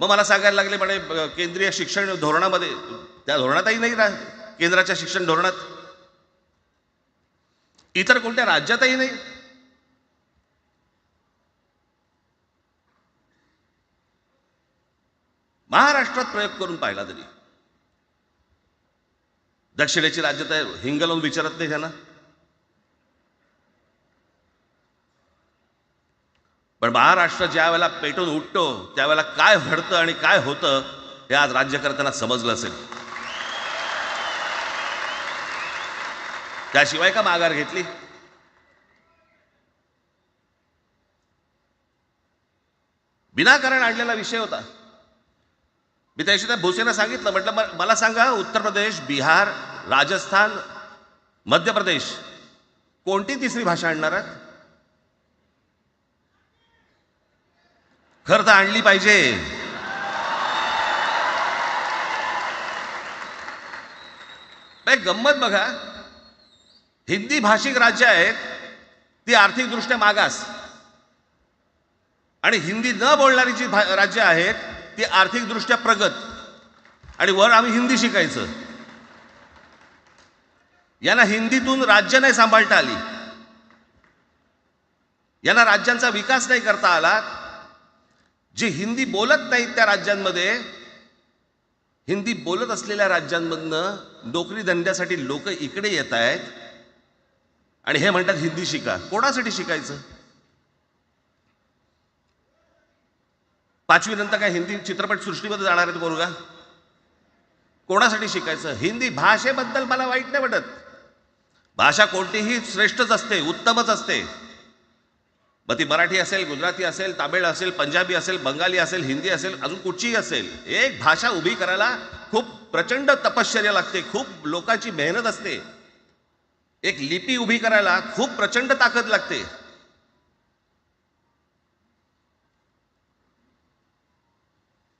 मग मला सांगायला लागले म्हणे केंद्रीय शिक्षण धोरणामध्ये त्या धोरणातही नाही ना केंद्राच्या शिक्षण धोरणात. इतर कोणत्या राज्यातही नाही. महाराष्ट्रात प्रयोग करून पाहिला तरी. दक्षिणेची राज्य तर हिंगलवून विचारत नाही त्यांना. पण महाराष्ट्र ज्या वेळेला पेटून उठतो त्यावेळेला काय घडतं आणि काय होतं हे आज राज्यकर्त्यांना समजलं असेल. त्याशिवाय का माघार घेतली? विनाकारण आणलेला विषय होता. मी त्याशी त्या भोसेनं सांगितलं म्हटलं मला सांगा उत्तर प्रदेश बिहार राजस्थान मध्य प्रदेश कोणती तिसरी भाषा आणणार आहेत? खरं तर आणली पाहिजे. गंमत बघा. हिंदी भाषिक राज्य आहेत ती आर्थिकदृष्ट्या मागास. आणि हिंदी न बोलणारी जी भा- राज्य आहेत ती आर्थिकदृष्ट्या प्रगत. आणि वर आम्ही हिंदी शिकायचं. यांना हिंदीतून राज्य नाही सांभाळता आली. यांना राज्यांचा विकास नाही करता आला. जे हिंदी बोलत नाहीत त्या राज्यांमध्ये हिंदी बोलत असलेल्या राज्यांमधनं नोकरी धंद्यासाठी लोक इकडे येत आहेत आणि हे म्हणतात हिंदी शिका. कोणासाठी शिकायचं? पाचवी नंतर काय हिंदी चित्रपट सृष्टीमध्ये जाणार आहेत बोलगा कोणासाठी शिकायचं? हिंदी भाषेबद्दल मला वाईट नाही वाटत. भाषा कोणतीही श्रेष्ठच असते उत्तमच असते. मग ती मराठी असेल गुजराती असेल तामिळ असेल पंजाबी असेल बंगाली असेल हिंदी असेल अजून कुठचीही असेल एक भाषा उभी करायला खूप प्रचंड तपश्चर्या लागते खूप लोकांची मेहनत असते. एक लिपी उभी करायला खूप प्रचंड ताकद लागते.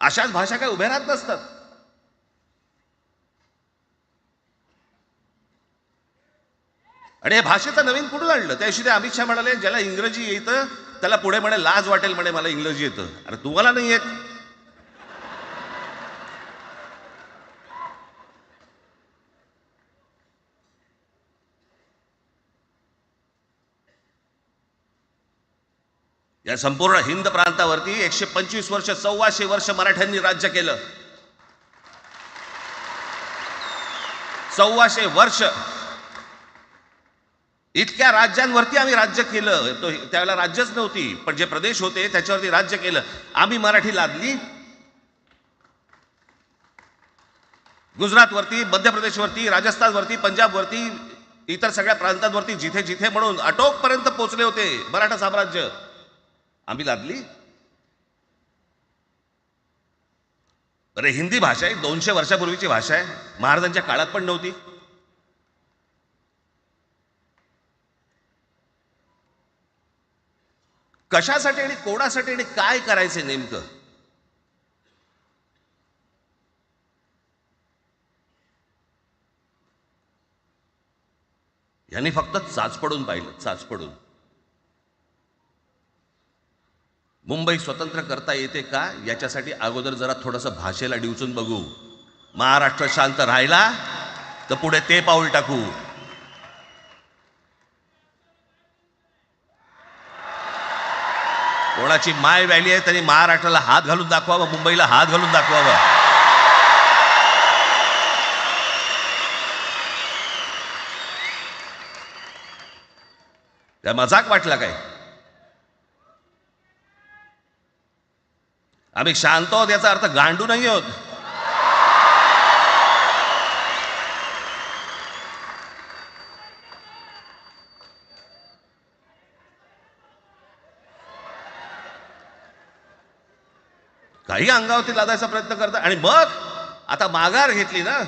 अशाच भाषा काय उभ्या राहत नसतात. आणि हे भाषेचं नवीन कुठून आणलं? त्या ते अमित शहा म्हणाले ज्याला इंग्रजी येतं त्याला पुढे म्हणे लाज वाटेल म्हणे मला इंग्रजी येतं. अरे तुम्हाला नाही येत. या संपूर्ण हिंद प्रांतावरती एकशे पंचवीस वर्ष सव्वाशे वर्ष मराठ्यांनी राज्य केलं. सव्वाशे वर्ष इतक्या राज्यांवरती आम्ही राज्य केलं. तो त्यावेळेला राज्यच नव्हती पण जे प्रदेश होते त्याच्यावरती राज्य केलं. आम्ही मराठी लादली. गुजरातवरती मध्य प्रदेशवरती राजस्थानवरती पंजाबवरती इतर सगळ्या प्रांतांवरती जिथे जिथे म्हणून अटोकपर्यंत पोचले होते मराठा साम्राज्य. आम्ही लादली. अरे हिंदी भाषा आहे दोनशे वर्षापूर्वीची भाषा आहे. महाराजांच्या काळात पण नव्हती. कशासाठी आणि कोणासाठी आणि काय करायचे नेमकं? यांनी फक्त चाचपडून पाहिलं चाचपडून मुंबई स्वतंत्र करता येते का? याच्यासाठी अगोदर जरा थोडंसं भाषेला डिवचून बघू. महाराष्ट्र शांत राहिला तर पुढे ते पाऊल टाकू. कोणाची माय व्हॅली आहे त्यांनी महाराष्ट्राला हात घालून दाखवावं मुंबईला हात घालून दाखवावं. त्या मजाक वाटला काय? आम्ही शांत आहोत याचा अर्थ गांडू नाही आहोत. काही अंगावरती लादायचा प्रयत्न करतात आणि मग आता माघार घेतली ना?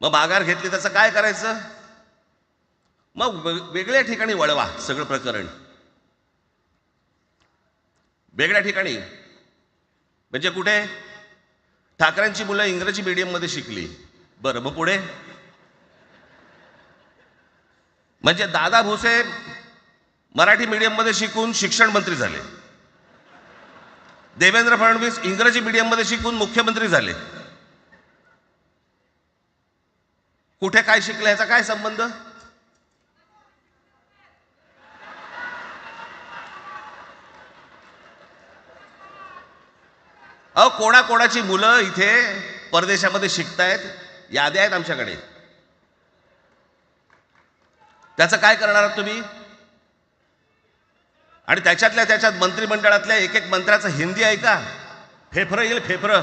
मग माघार घेतली त्याचं काय करायचं? मग वेगळ्या ठिकाणी वळवा सगळं प्रकरण. वेगळ्या ठिकाणी. म्हणजे कुठे? ठाकरेंची मुलं इंग्रजी मीडियममध्ये शिकली. बरं मग पुढे? म्हणजे दादा भुसे मराठी मीडियममध्ये शिकून शिक्षण मंत्री झाले. देवेंद्र फडणवीस इंग्रजी मीडियममध्ये शिकून मुख्यमंत्री झाले. कुठे काय शिकले याचा काय संबंध? अहो कोणाकोणाची मुलं इथे परदेशामध्ये शिकतायत याद्या आहेत आमच्याकडे. त्याचं काय करणार आहात तुम्ही? आणि त्याच्यातल्या त्याच्यात मंत्रिमंडळातल्या एक एक मंत्र्याचं हिंदी ऐका. फेफरं येईल फेफरं.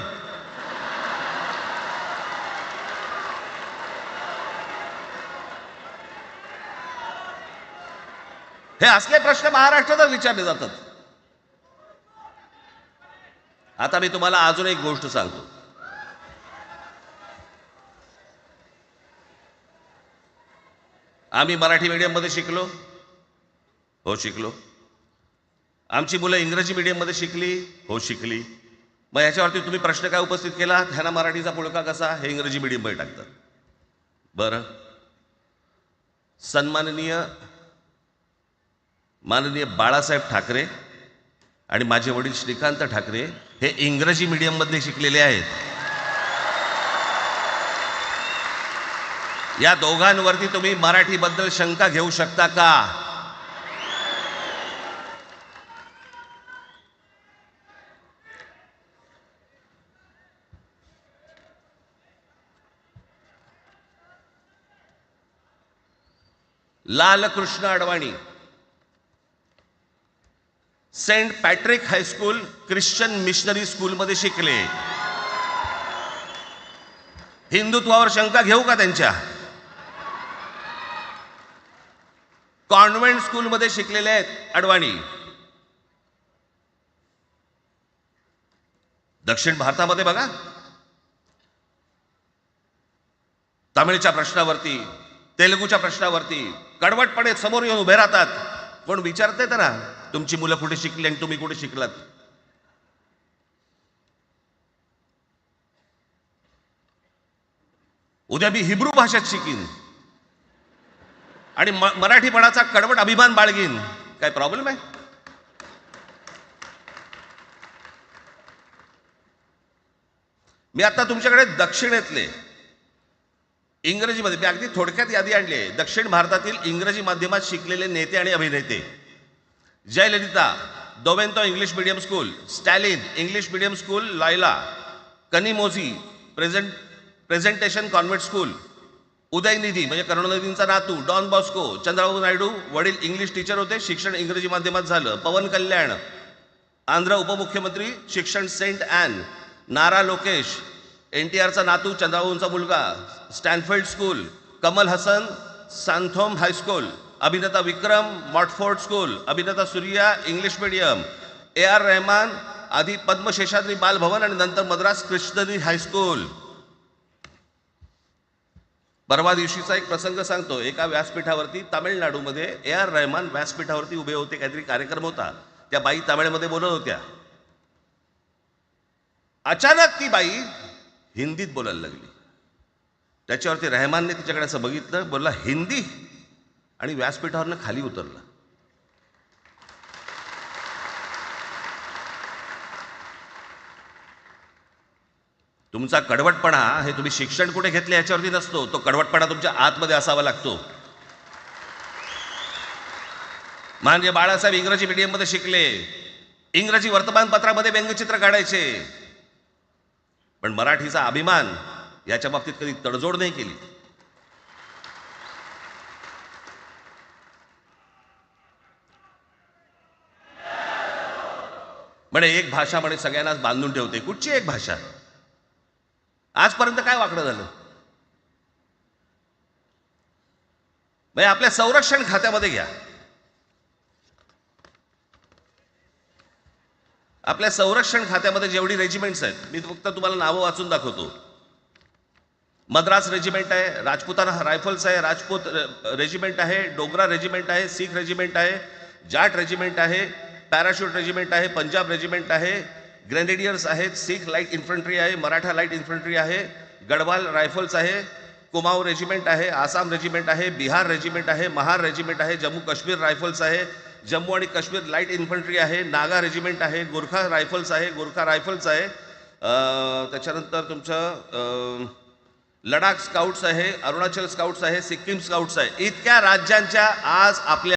हे असले प्रश्न महाराष्ट्रातच विचारले जातात. आता मी तुम्हाला अजून एक गोष्ट सांगतो. आम्ही मराठी मीडियममध्ये शिकलो. हो शिकलो. आमची मुलं इंग्रजी मीडियममध्ये शिकली हो शिकली. मग याच्यावरती तुम्ही प्रश्न काय उपस्थित केला? ह्यांना मराठीचा पुळका कसा? हे इंग्रजी मीडियममध्ये टाकतात. बरं. सन्माननीय माननीय बाळासाहेब ठाकरे आणि माझे वडील श्रीकांत ठाकरे हे इंग्रजी मीडियममध्ये शिकलेले आहेत. या दोघांवरती तुम्ही मराठीबद्दल शंका घेऊ शकता का? Lalkrishna Advani Saint Patrick high school Christian missionary स्कूलमध्ये शिकले. हिंदुत्वावर शंका घेऊ का त्यांच्या? कॉन्व्हेंट स्कूलमध्ये शिकलेले आहेत अडवाणी. दक्षिण भारतामध्ये बघा. तामिळच्या प्रश्नावरती तेलुगूच्या प्रश्नावरती कडवटपणे समोर येऊन उभे राहतात. पण विचारते ना तुमची मुलं कुठे शिकली आणि तुम्ही कुठे शिकलात? उद्या मी हिब्रू भाषेत शिकीन. आणि म- मराठीपणाचा कडवट अभिमान बाळगीन. काय प्रॉब्लेम आहे? मी आता तुमच्याकडे दक्षिणेतले इंग्रजीमध्ये मी अगदी थोडक्यात यादी आणली आहे. दक्षिण भारतातील इंग्रजी माध्यमात शिकलेले नेते आणि अभिनेते. Jayalalithaa डोवेंतो English medium school Stalin English medium school लायला Kanimozhi present presentation convent school Udhayanidhi म्हणजे करुणानिधींचा नातू डॉन बॉस्को चंद्रबाबू नायडू वडील इंग्लिश टीचर होते शिक्षण इंग्रजी माध्यमात झालं. पवन कल्याण आंध्र उपमुख्यमंत्री शिक्षण सेंट ॲन नारा लोकेश एन टी आरचा नातू चंद्रबाबूंचा मुलगा Stanfield school Kamal Haasan Santhome high school अभिनेता विक्रम मॉटफोर्ड स्कूल अभिनेता Suriya English medium A R Rahman आधी पद्मशेषाद्री बालभवन आणि नंतर मद्रास कृष्णरी हायस्कूल परवा दिवशीचा एक प्रसंग सांगतो. एका व्यासपीठावरती तामिळनाडूमध्ये ए आर रहमान व्यासपीठावरती उभे होते. काहीतरी कार्यक्रम होता. त्या बाई तामिळमध्ये बोलत होत्या. अचानक ती बाई हिंदीत बोलायला लागली. त्याच्यावरती रहमानने तिच्याकडे असं बघितलं बोलला हिंदी? आणि व्यासपीठावरनं खाली उतरला. तुमचा कडवटपणा हे तुम्ही शिक्षण कुठे घेतले याच्यावरती नसतो. तो कडवटपणा तुमच्या आतमध्ये असावा लागतो. म्हणजे बाळासाहेब इंग्रजी मीडियममध्ये शिकले. इंग्रजी वर्तमानपत्रामध्ये व्यंगचित्र काढायचे. पण मराठीचा अभिमान याच्या बाबतीत कधी तडजोड नाही केली. म्हणे एक भाषा म्हणे सगळ्यांनाच बांधून ठेवते. कुठची एक भाषा? आजपर्यंत काय वाकडं झालं? म्हणजे आपल्या संरक्षण खात्यामध्ये घ्या. आपल्या संरक्षण खात्यामध्ये जेवढी रेजिमेंट्स आहेत मी फक्त तुम्हाला नावं वाचून दाखवतो मद्रास रेजिमेंट आहे राजपुताना रायफल्स आहे राजपूत रेजिमेंट आहे डोगरा रेजिमेंट आहे सीख रेजिमेंट आहे जाट रेजिमेंट आहे पॅराशूट रेजिमेंट आहे पंजाब रेजिमेंट आहे ग्रेनेडियर्स आहेत सीख लाइट इन्फंट्री आहे मराठा लाइट इन्फंट्री आहे गडवाल रायफल्स आहे कुमाऊ रेजिमेंट आहे आसाम रेजिमेंट आहे बिहार रेजिमेंट आहे महार रेजिमेंट आहे जम्मू काश्मीर रायफल्स आहे जम्मू आणि काश्मीर लाइट इन्फंट्री आहे नागा रेजिमेंट आहे गोरखा रायफल्स आहे गोरखा रायफल्स आहे. त्याच्यानंतर तुमचं लडाख स्काउट्स आहे अरुणाचल स्काउट्स आहे सिक्कीम स्काउट्स आहे. इतक्या राज्यांच्या आज आपल्या